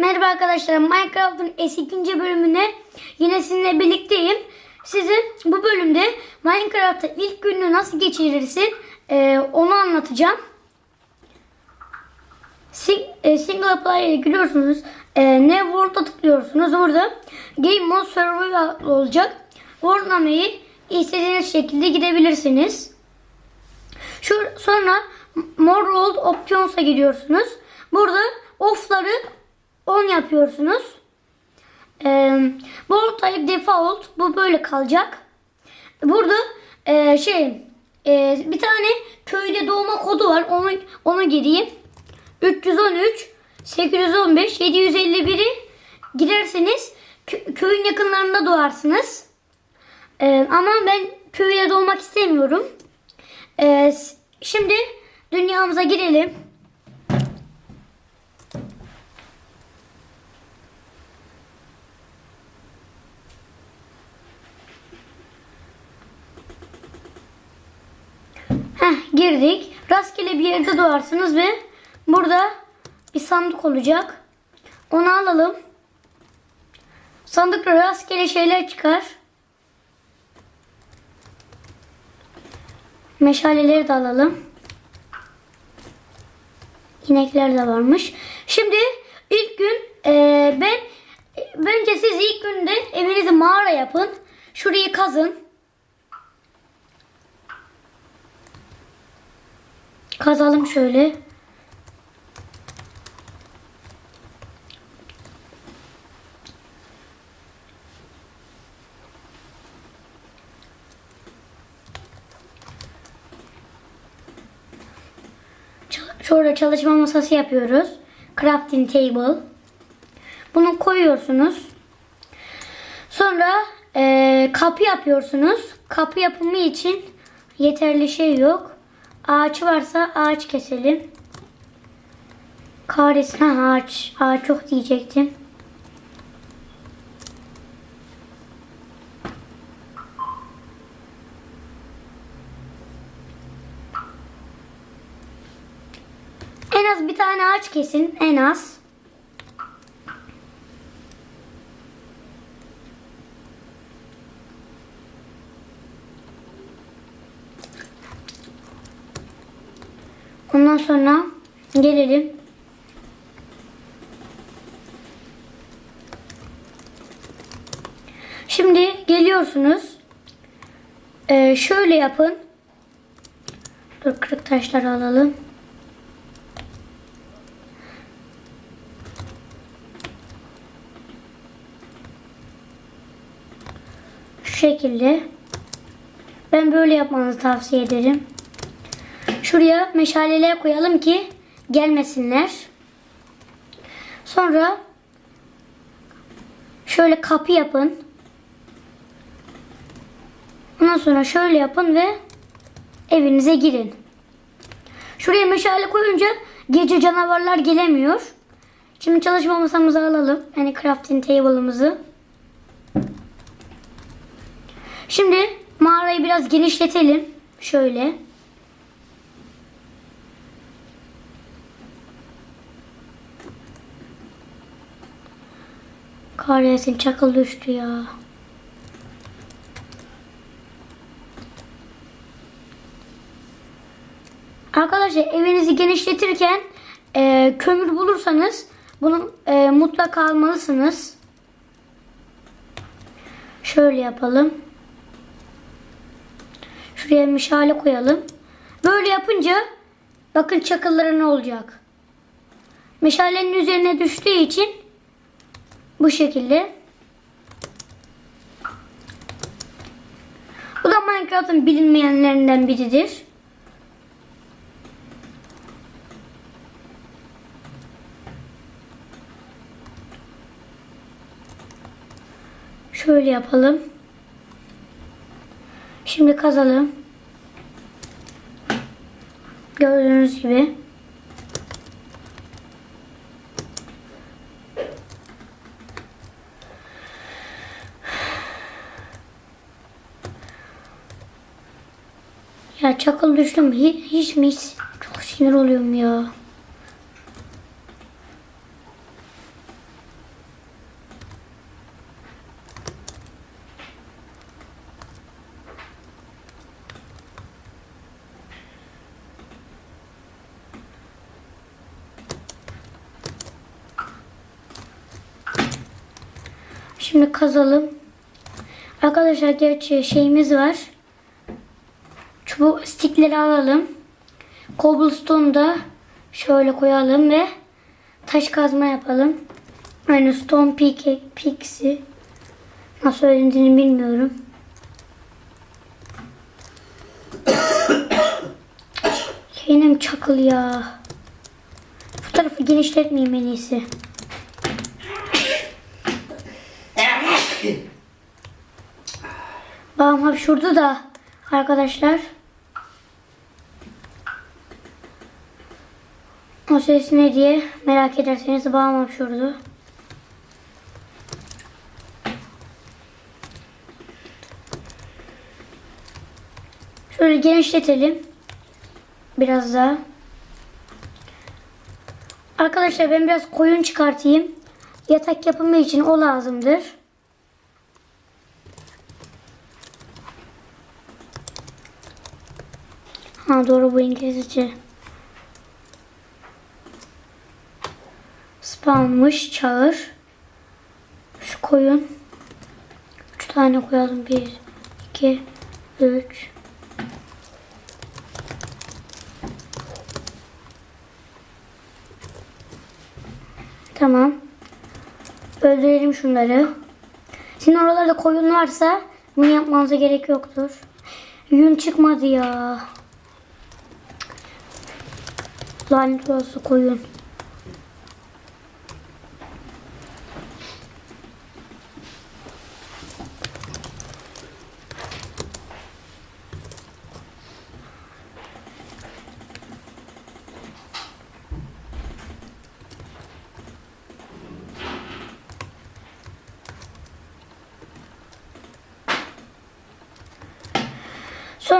Merhaba arkadaşlar. Minecraft'ın eski bölümüne yine sizinle birlikteyim. Size bu bölümde Minecraft'ta ilk gününü nasıl geçirirsin e, onu anlatacağım. Sing, e, single player'e giriyorsunuz. E, ne World'a tıklıyorsunuz. Orada Game Mode Survival olacak. World'lamayı istediğiniz şekilde gidebilirsiniz. Şu sonra More World Options'a giriyorsunuz. Burada off'ları on yapıyorsunuz. Ee, World Type Default bu böyle kalacak. Burada e, şey e, bir tane köyde doğma kodu var. Onu onu gireyim. 313 815 751'i girerseniz kö- köyün yakınlarında doğarsınız. Ee, ama ben köyde doğmak istemiyorum. Ee, şimdi dünyamıza girelim. Girdik. Rastgele bir yerde doğarsınız ve burada bir sandık olacak. Onu alalım. Sandıkta rastgele şeyler çıkar. Meşaleleri de alalım. İnekler de varmış. Şimdi ilk gün e, ben bence siz ilk günde evinizi mağara yapın. Şurayı kazın. Kazalım şöyle. Şurada çalışma masası yapıyoruz. Crafting table. Bunu koyuyorsunuz. Sonra eee, kapı yapıyorsunuz. Kapı yapımı için yeterli şey yok. Ağaç varsa ağaç keselim. Kahretsin ha ağaç. Ağaç çok diyecektim. En az bir tane ağaç kesin. En az. Ondan sonra gelelim. Şimdi geliyorsunuz. Ee, şöyle yapın. Dur kırık taşları alalım. Şu şekilde. Ben böyle yapmanızı tavsiye ederim. Şuraya meşaleler koyalım ki gelmesinler. Sonra şöyle kapı yapın. Ondan sonra şöyle yapın ve evinize girin. Şuraya meşale koyunca gece canavarlar gelemiyor. Şimdi çalışma masamızı alalım. Yani crafting table'ımızı. Şimdi mağarayı biraz genişletelim. Şöyle. Kahretsin çakıl düştü ya. Arkadaşlar evinizi genişletirken e, kömür bulursanız bunu e, mutlaka almalısınız. Şöyle yapalım. Şuraya meşale koyalım. Böyle yapınca bakın çakılları ne olacak. Meşalenin üzerine düştüğü için bu şekilde. Bu da Minecraft'ın bilinmeyenlerinden biridir. Şöyle yapalım. Şimdi kazalım. Gördüğünüz gibi. çakıl düştüm. Hiç, hiç mi hiç? Çok sinir oluyorum ya. Şimdi kazalım. Arkadaşlar gerçi şeyimiz var. Çubuk stikleri alalım. Cobblestone'u da şöyle koyalım ve taş kazma yapalım. Yani stone pickaxe. Nasıl söylendiğini bilmiyorum. Yine çakıl ya? Bu tarafı genişletmeyeyim en iyisi. Babam hapşurdu da arkadaşlar. O ses ne diye merak ederseniz babam hapşurdu. Şöyle genişletelim. Biraz daha. Arkadaşlar ben biraz koyun çıkartayım. Yatak yapımı için o lazımdır. Ha doğru bu İngilizce. Spammış çağır. Şu koyun. Üç tane koyalım. Bir, iki, üç. Tamam. Öldürelim şunları. Sizin oralarda koyun varsa bunu yapmanıza gerek yoktur. Yün çıkmadı ya. Lanet olası koyun.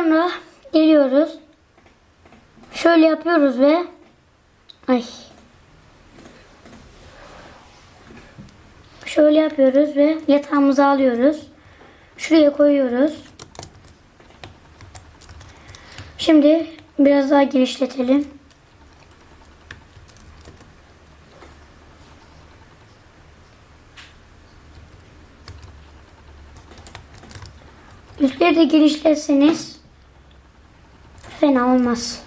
Sonra geliyoruz. Şöyle yapıyoruz ve ay şöyle yapıyoruz ve yatağımızı alıyoruz. Şuraya koyuyoruz. Şimdi biraz daha genişletelim. Üstleri de genişletseniz fena olmaz.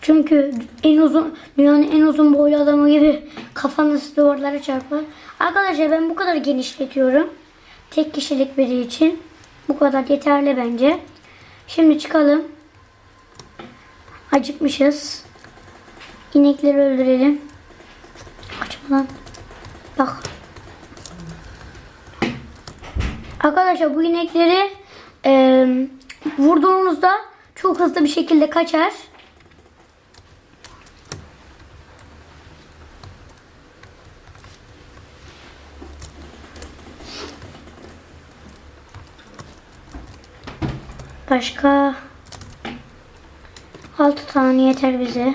Çünkü en uzun dünyanın en uzun boylu adamı gibi kafanız duvarlara çarpar. Arkadaşlar ben bu kadar genişletiyorum. Tek kişilik biri için. Bu kadar yeterli bence. Şimdi çıkalım. Acıkmışız. İnekleri öldürelim. Kaçma lan. Bak. Arkadaşlar bu inekleri e, vurduğunuzda çok hızlı bir şekilde kaçar. Başka 6 tane yeter bize.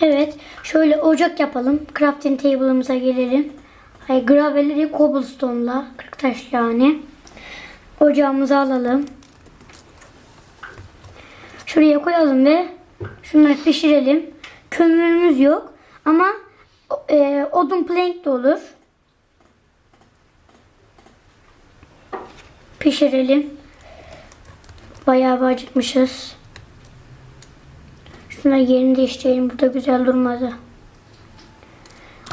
Evet. Şöyle ocak yapalım. Crafting table'ımıza gelelim. Hayır gravelleri cobblestone'la. 40 taş yani. Ocağımızı alalım. Şuraya koyalım ve şunları pişirelim. Kömürümüz yok. Ama e, odun plank de olur. Pişirelim. Bayağı bir acıkmışız. Şuna yerini değiştirelim. Burada güzel durmadı.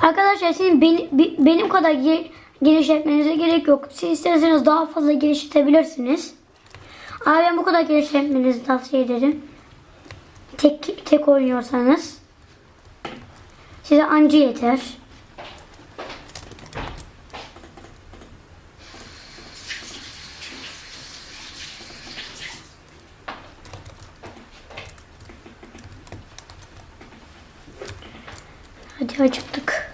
Arkadaşlar sizin benim, benim kadar ge- genişletmenize gerek yok. Siz isterseniz daha fazla genişletebilirsiniz. Ama ben bu kadar genişletmenizi tavsiye ederim. Tek, tek oynuyorsanız. Size anca yeter. Hadi acıktık.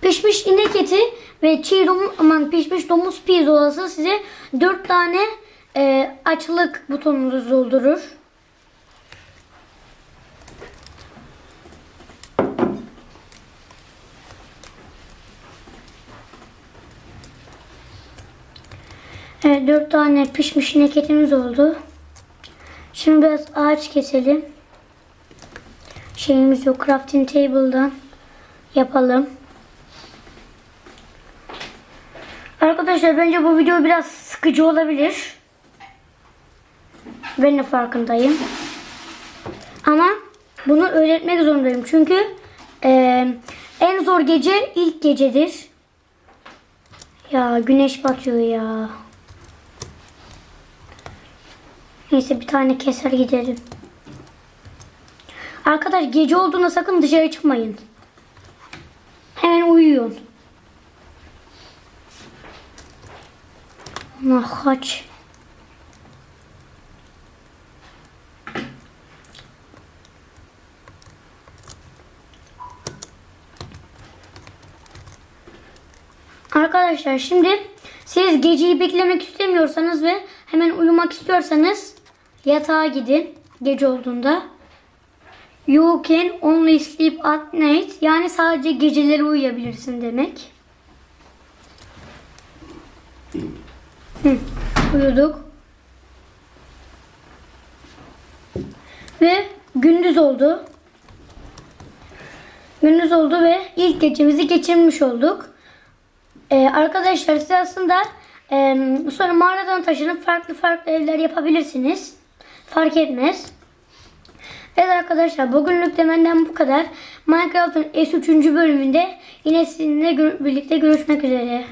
Pişmiş inek eti ve çiğ domuz, aman pişmiş domuz pirzolası size 4 tane e, açlık butonunuzu doldurur. Evet, dört tane pişmiş neketimiz oldu. Şimdi biraz ağaç keselim. Şeyimiz yok. Crafting table'dan yapalım. Arkadaşlar bence bu video biraz sıkıcı olabilir. Ben de farkındayım. Ama bunu öğretmek zorundayım. Çünkü eee, en zor gece ilk gecedir. Ya güneş batıyor ya. Neyse bir tane keser gidelim. Arkadaş gece olduğunda sakın dışarı çıkmayın. Hemen uyuyun. Ah kaç. Arkadaşlar şimdi siz geceyi beklemek istemiyorsanız ve hemen uyumak istiyorsanız yatağa gidin gece olduğunda. You can only sleep at night. Yani sadece geceleri uyuyabilirsin demek. Hı, uyuduk. Ve gündüz oldu. Gündüz oldu ve ilk gecemizi geçirmiş olduk. Ee, arkadaşlar siz aslında e, sonra mağaradan taşınıp farklı farklı evler yapabilirsiniz. Fark etmez. Evet arkadaşlar bugünlük de benden bu kadar. Minecraft'ın S3. bölümünde yine sizinle birlikte görüşmek üzere.